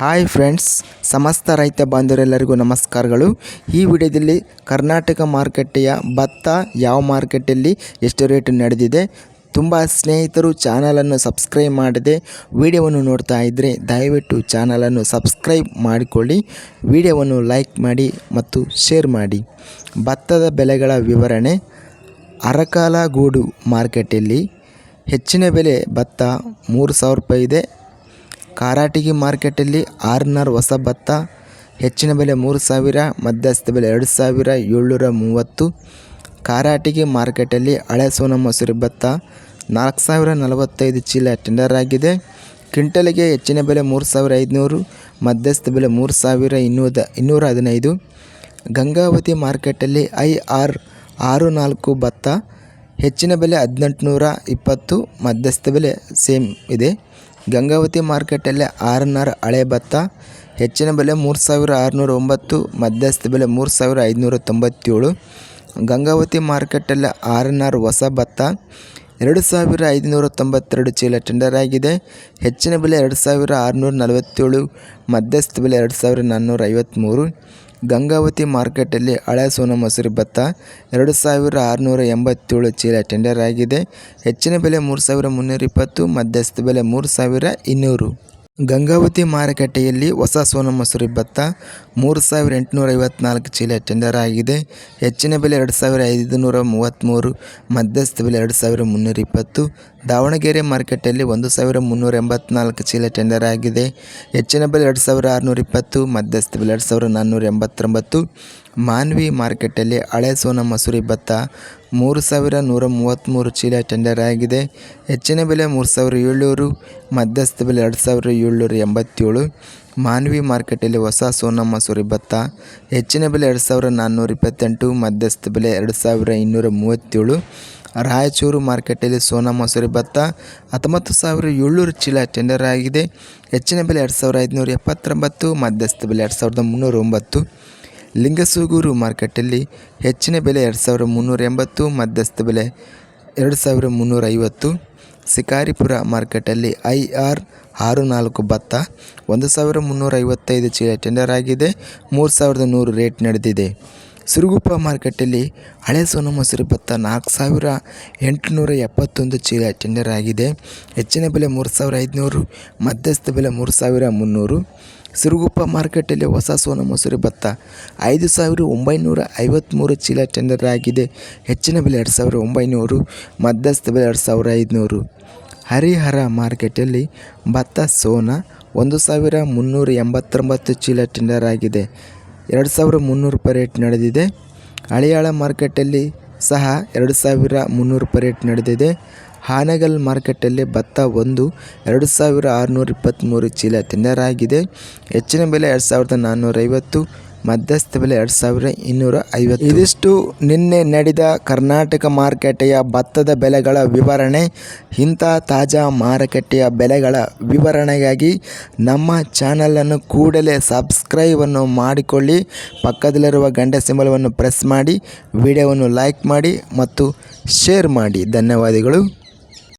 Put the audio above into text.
Hi friends, ಸಮಸ್ತ ರೈತ ಬಾಂಧವರೆಲ್ಲರಿಗೂ ನಮಸ್ಕಾರಗಳು. ಈ ವಿಡಿಯೋದಲ್ಲಿ ಕರ್ನಾಟಕ ಮಾರುಕಟ್ಟೆಯ ಭತ್ತ ಯಾವ ಮಾರ್ಕೆಟಲ್ಲಿ ಎಷ್ಟು ರೇಟ್ ನಡೆದಿದೆ, ತುಂಬ ಸ್ನೇಹಿತರು ಚಾನಲನ್ನು ಸಬ್ಸ್ಕ್ರೈಬ್ ಮಾಡದೆ ವಿಡಿಯೋವನ್ನು ನೋಡ್ತಾ ಇದ್ದರೆ ದಯವಿಟ್ಟು ಚಾನಲನ್ನು ಸಬ್ಸ್ಕ್ರೈಬ್ ಮಾಡಿಕೊಳ್ಳಿ, ವಿಡಿಯೋವನ್ನು ಲೈಕ್ ಮಾಡಿ ಮತ್ತು ಶೇರ್ ಮಾಡಿ. ಭತ್ತದ ಬೆಲೆಗಳ ವಿವರಣೆ, ಅರಕಾಲಗೂಡು ಮಾರ್ಕೆಟಲ್ಲಿ ಹೆಚ್ಚಿನ ಬೆಲೆ ಭತ್ತ ಮೂರು ಸಾವಿರ ರೂಪಾಯಿ ಇದೆ ಕಾರಾಟಿಗಿ ಮಾರ್ಕೆಟಲ್ಲಿ ಆರ್ನರ್ ಹೊಸ ಭತ್ತ, ಹೆಚ್ಚಿನ ಬೆಲೆ ಮೂರು ಸಾವಿರ, ಮಧ್ಯಸ್ಥ ಬೆಲೆ ಎರಡು ಸಾವಿರ, ಏಳ್ನೂರ ಮೂವತ್ತು. ಕಾರಾಟಿಗಿ ಮಾರ್ಕೆಟಲ್ಲಿ ಹಳೆ ಸೋನ ಮೊಸರು ಭತ್ತ, ನಾಲ್ಕು ಸಾವಿರ ನಲವತ್ತೈದು ಚೀಲ ಟೆಂಡರ್ ಆಗಿದೆ. ಕ್ವಿಂಟಲಿಗೆ ಹೆಚ್ಚಿನ ಬೆಲೆ ಮೂರು ಸಾವಿರ ಐದುನೂರು, ಮಧ್ಯಸ್ಥ ಬೆಲೆ ಮೂರು ಸಾವಿರ ಇನ್ನೂರ ಇನ್ನೂರ ಹದಿನೈದು. ಗಂಗಾವತಿ ಮಾರ್ಕೆಟಲ್ಲಿ ಐ ಆರ್ ಆರು ನಾಲ್ಕು ಭತ್ತ, ಹೆಚ್ಚಿನ ಬೆಲೆ ಹದಿನೆಂಟುನೂರ ಇಪ್ಪತ್ತು, ಮಧ್ಯಸ್ಥ ಬೆಲೆ ಸೇಮ್ ಇದೆ. ಗಂಗಾವತಿ ಮಾರ್ಕೆಟಲ್ಲಿ ಆರ್ ಎನ್ ಆರ್ ಹಳೆ ಭತ್ತ, ಹೆಚ್ಚಿನ ಬೆಲೆ ಮೂರು ಸಾವಿರ ಆರುನೂರ ಒಂಬತ್ತು ಮಧ್ಯಸ್ಥ ಬೆಲೆ ಮೂರು ಸಾವಿರ ಐದುನೂರ ತೊಂಬತ್ತೇಳು ಗಂಗಾವತಿ ಮಾರ್ಕೆಟಲ್ಲಿ ಆರ್ ಎನ್ ಆರ್ ಹೊಸ ಭತ್ತ, ಎರಡು ಸಾವಿರ ಐದುನೂರ ತೊಂಬತ್ತೆರಡು ಚೀಲ ಟೆಂಡರ್ ಆಗಿದೆ. ಹೆಚ್ಚಿನ ಬೆಲೆ ಎರಡು ಸಾವಿರ ಆರುನೂರ ನಲವತ್ತೇಳು, ಮಧ್ಯಸ್ಥ ಬೆಲೆ ಎರಡು ಸಾವಿರ ನಾನ್ನೂರ ಐವತ್ತ್ಮೂರು ಗಂಗಾವತಿ ಮಾರ್ಕೆಟಲ್ಲಿ ಹಳೆ ಸೋನ ಮಸೂರಿ ಭತ್ತ ಎರಡು ಸಾವಿರ ಆರುನೂರ ಎಂಬತ್ತೇಳು ಚೀಲ ಟೆಂಡರ್ ಆಗಿದೆ. ಹೆಚ್ಚಿನ ಬೆಲೆ ಮೂರು ಸಾವಿರ ಮುನ್ನೂರ ಇಪ್ಪತ್ತು, ಮಧ್ಯಸ್ಥ ಬೆಲೆ ಮೂರು ಸಾವಿರ ಇನ್ನೂರು. ಗಂಗಾವತಿ ಮಾರುಕಟ್ಟೆಯಲ್ಲಿ ಹೊಸ ಸೋನ ಮಸೂರಿ ಭತ್ತ ಮೂರು ಸಾವಿರ ಎಂಟುನೂರ ಐವತ್ನಾಲ್ಕು ಚೀಲ ಟೆಂಡರ್ ಆಗಿದೆ. ಹೆಚ್ಚಿನ ಬೆಲೆ ಎರಡು ಸಾವಿರ ಐದುನೂರ ಮೂವತ್ತ್ಮೂರು ಮಧ್ಯಸ್ಥ ಬೆಲೆ ಎರಡು ಸಾವಿರ ಮುನ್ನೂರ ಇಪ್ಪತ್ತು, ದಾವಣಗೆರೆ ಮಾರುಕಟ್ಟೆಯಲ್ಲಿ ಒಂದು ಸಾವಿರ ಮುನ್ನೂರ ಎಂಬತ್ನಾಲ್ಕು ಚೀಲ ಟೆಂಡರ್ ಆಗಿದೆ. ಹೆಚ್ಚಿನ ಬೆಲೆ ಎರಡು ಸಾವಿರ ಆರುನೂರ ಇಪ್ಪತ್ತು, ಮಧ್ಯಸ್ಥ ಬೆಲೆ ಎರಡು ಸಾವಿರ ನಾನ್ನೂರ ಎಂಬತ್ತೊಂಬತ್ತು ಮಾನ್ವಿ ಮಾರ್ಕೆಟಲ್ಲಿ ಹಳೆ ಸೋನ ಮಸೂರಿ ಭತ್ತ ಮೂರು ಸಾವಿರ ನೂರ ಮೂವತ್ತ್ಮೂರು ಚೀಲ ಟೆಂಡರ್ ಆಗಿದೆ. ಹೆಚ್ಚಿನ ಬೆಲೆ ಮೂರು ಸಾವಿರ ಏಳ್ನೂರು, ಮಧ್ಯಸ್ಥ ಬೆಲೆ ಎರಡು ಸಾವಿರದ ಏಳ್ನೂರ ಎಂಬತ್ತೇಳು. ಮಾನ್ವಿ ಮಾರ್ಕೆಟಲ್ಲಿ ಹೊಸ ಸೋನ ಮಸೂರಿ ಭತ್ತ ಹೆಚ್ಚಿನ ಬೆಲೆ ಎರಡು ಸಾವಿರ ನಾನ್ನೂರ ಇಪ್ಪತ್ತೆಂಟು, ಮಧ್ಯಸ್ಥ ಬೆಲೆ ಎರಡು ಸಾವಿರ ಇನ್ನೂರ ಮೂವತ್ತೇಳು. ರಾಯಚೂರು ಮಾರ್ಕೆಟಲ್ಲಿ ಸೋನಾ ಮಸೂರಿ ಭತ್ತ ಹತ್ತೊಂಬತ್ತು ಸಾವಿರ ಏಳ್ನೂರು ಚೀಲ ಟೆಂಡರ್ ಆಗಿದೆ. ಹೆಚ್ಚಿನ ಬೆಲೆ ಎರಡು ಸಾವಿರ ಐದುನೂರ ಎಪ್ಪತ್ತೊಂಬತ್ತು, ಮಧ್ಯಸ್ಥ ಬೆಲೆ ಎರಡು ಸಾವಿರದ ಮುನ್ನೂರ ಒಂಬತ್ತು. ಲಿಂಗಸೂಗೂರು ಮಾರ್ಕೆಟಲ್ಲಿ ಹೆಚ್ಚಿನ ಬೆಲೆ ಎರಡು ಸಾವಿರ ಮುನ್ನೂರ ಎಂಬತ್ತು, ಮಧ್ಯಸ್ಥ ಬೆಲೆ ಎರಡು ಸಾವಿರ ಮುನ್ನೂರ ಐವತ್ತು, ಶಿಕಾರಿಪುರ ಮಾರ್ಕೆಟಲ್ಲಿ ಐ ಆರ್ ಆರು ನಾಲ್ಕು ಭತ್ತ, ಒಂದು ಸಾವಿರ ಮುನ್ನೂರ ಐವತ್ತೈದು ಚೀಲ ಟೆಂಡರ್ ಆಗಿದೆ, ಮೂರು ಸಾವಿರದ ನೂರು ರೇಟ್ ನಡೆದಿದೆ. ಸಿರುಗುಪ್ಪ ಮಾರ್ಕೆಟಲ್ಲಿ ಹಳೆ ಸೋನು ಮೊಸರು ಭತ್ತ ನಾಲ್ಕು ಸಾವಿರ ಎಂಟುನೂರ ಎಪ್ಪತ್ತೊಂದು ಚೀಲ ಟೆಂಡರ್ ಆಗಿದೆ. ಹೆಚ್ಚಿನ ಬೆಲೆ ಮೂರು ಸಾವಿರ ಐದುನೂರು, ಮಧ್ಯಸ್ಥ ಬೆಲೆ ಮೂರು ಸಾವಿರ ಮುನ್ನೂರು. ಸಿರುಗುಪ್ಪ ಮಾರ್ಕೆಟಲ್ಲಿ ಹೊಸ ಸೋನ ಮಸೂರಿ ಭತ್ತ. ಐದು ಸಾವಿರ ಒಂಬೈನೂರ ಐವತ್ತ್ಮೂರು ಚೀಲ ಟೆಂಡರ್ ಆಗಿದೆ. ಹೆಚ್ಚಿನ ಬೆಲೆ ಎರಡು ಸಾವಿರ ಒಂಬೈನೂರು, ಮಧ್ಯಸ್ಥ ಬೆಲೆ ಎರಡು ಸಾವಿರ ಐದುನೂರು. ಹರಿಹರ ಮಾರ್ಕೆಟಲ್ಲಿ ಭತ್ತ ಸೋನ ಒಂದು ಸಾವಿರ ಮುನ್ನೂರ ಎಂಬತ್ತೊಂಬತ್ತು ಚೀಲ ಟೆಂಡರ್ ಆಗಿದೆ. ಎರಡು ಸಾವಿರ ಮುನ್ನೂರು ರೂಪಾಯಿ ರೇಟ್ ನಡೆದಿದೆ. ಹಳಿಯಾಳ ಮಾರ್ಕೆಟಲ್ಲಿ ಸಹ ಎರಡು ಸಾವಿರ ಮುನ್ನೂರು ರೂಪಾಯಿ ರೇಟ್ ನಡೆದಿದೆ. ಹಾನಗಲ್ ಮಾರ್ಕೆಟಲ್ಲಿ ಭತ್ತ ಒಂದು, ಎರಡು ಸಾವಿರ ಆರುನೂರ ಇಪ್ಪತ್ತ್ಮೂರು ಚೀಲ ತಿನ್ನರಾಗಿದೆ. ಹೆಚ್ಚಿನ ಬೆಲೆ ಎರಡು ಸಾವಿರದ ನಾನ್ನೂರೈವತ್ತು ಮಧ್ಯಸ್ಥ ಬೆಲೆ ಎರಡು ಸಾವಿರ ಇನ್ನೂರ ಐವತ್ತು. ಇದಿಷ್ಟು ನಿನ್ನೆ ನಡೆದ ಕರ್ನಾಟಕ ಮಾರುಕಟ್ಟೆಯ ಭತ್ತದ ಬೆಲೆಗಳ ವಿವರಣೆ, ಇಂಥ ತಾಜಾ ಮಾರುಕಟ್ಟೆಯ ಬೆಲೆಗಳ ವಿವರಣೆಗಾಗಿ ನಮ್ಮ ಚಾನಲನ್ನು ಕೂಡಲೇ ಸಬ್ಸ್ಕ್ರೈಬನ್ನು ಮಾಡಿಕೊಳ್ಳಿ. ಪಕ್ಕದಲ್ಲಿರುವ ಗಂಟೆ ಸಿಂಬಲವನ್ನು ಪ್ರೆಸ್ ಮಾಡಿ, ವಿಡಿಯೋವನ್ನು ಲೈಕ್ ಮಾಡಿ ಮತ್ತು ಶೇರ್ ಮಾಡಿ. ಧನ್ಯವಾದಗಳು.